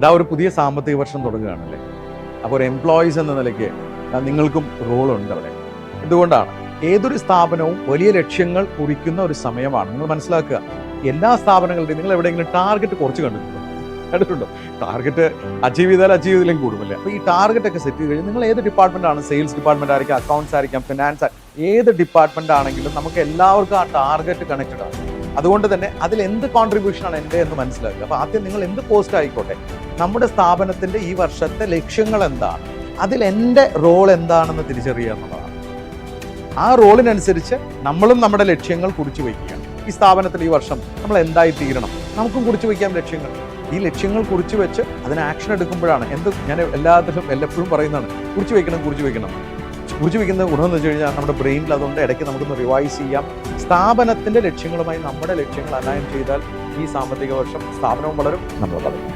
ഇതാ ഒരു പുതിയ സാമ്പത്തിക വർഷം തുടങ്ങുകയാണല്ലേ? അപ്പോൾ ഒരു എംപ്ലോയീസ് എന്ന നിലയ്ക്ക് നിങ്ങൾക്കും റോളുണ്ട് അവിടെ എന്തുകൊണ്ടാണ് ഏതൊരു സ്ഥാപനവും വലിയ ലക്ഷ്യങ്ങൾ കുറിക്കുന്ന ഒരു സമയമാണ്. നിങ്ങൾ മനസ്സിലാക്കുക എല്ലാ സ്ഥാപനങ്ങളുടെയും നിങ്ങൾ എവിടെയെങ്കിലും ടാർഗറ്റ് കുറച്ച് കണ്ടിട്ടുണ്ടോ? കണ്ടിട്ടുണ്ടോ? ടാർഗറ്റ് അച്ചീവ് ചെയ്താൽ അച്ചീവ് ചെയ്തില്ലെങ്കിൽ കൂടുമല്ലേ? അപ്പോൾ ഈ ടാർഗറ്റ് ഒക്കെ സെറ്റ് ചെയ്ത് കഴിഞ്ഞാൽ നിങ്ങൾ ഏത് ഡിപ്പാർട്ട്മെന്റ് ആണ്? സെയിൽസ് ഡിപ്പാർട്ട്മെന്റ് ആയിരിക്കാം അക്കൗണ്ട്സ് ആയിരിക്കാം ഫിനാൻസ് ഏത് ഡിപ്പാർട്ട്മെന്റ് ആണെങ്കിലും നമുക്ക് എല്ലാവർക്കും ആ ടാർഗറ്റ് കണക്റ്റഡ് ആണ്. അതുകൊണ്ട് തന്നെ അതിൽ എന്ത് കോൺട്രിബ്യൂഷനാണ് എന്റെ എന്ന് മനസ്സിലാക്കുക. അപ്പോൾ ആദ്യം നിങ്ങൾ എന്ത് പോസ്റ്റ് ആയിക്കോട്ടെ? നമ്മുടെ സ്ഥാപനത്തിന്റെ ഈ വർഷത്തെ ലക്ഷ്യങ്ങൾ എന്താണ്? അതിൽ എന്റെ റോൾ എന്താണെന്ന് തിരിച്ചറിയുക എന്നുള്ളതാണ് ആ റോളിനനുസരിച്ച് നമ്മളും നമ്മുടെ ലക്ഷ്യങ്ങൾ കുറിച്ചു വയ്ക്കുകയാണ്. ഈ സ്ഥാപനത്തിൽ ഈ വർഷം നമ്മൾ എന്തായി തീരണം? നമുക്കും കുറിച്ചു വയ്ക്കാം ലക്ഷ്യങ്ങൾ. ഈ ലക്ഷ്യങ്ങൾ കുറിച്ച് വെച്ച് അതിന് ആക്ഷൻ എടുക്കുമ്പോഴാണ് എന്ത് ഞാൻ എല്ലാത്തിലും എല്ലപ്പോഴും പറയുന്നതാണ്. കുറിച്ച് വയ്ക്കണം കുറിച്ച് വയ്ക്കണം. കുറിച്ച് വയ്ക്കുന്ന ഗുണമെന്ന് വെച്ച് കഴിഞ്ഞാൽ നമ്മുടെ ബ്രെയിനിൽ അതുകൊണ്ട് ഇടയ്ക്ക് നമുക്കൊന്ന് റിവൈസ് ചെയ്യാം. സ്ഥാപനത്തിന്റെ ലക്ഷ്യങ്ങളുമായി നമ്മുടെ ലക്ഷ്യങ്ങൾ അലൈൻ ചെയ്താൽ ഈ സാമ്പത്തിക വർഷം സ്ഥാപനവും വളരും നമ്മൾ വളരും.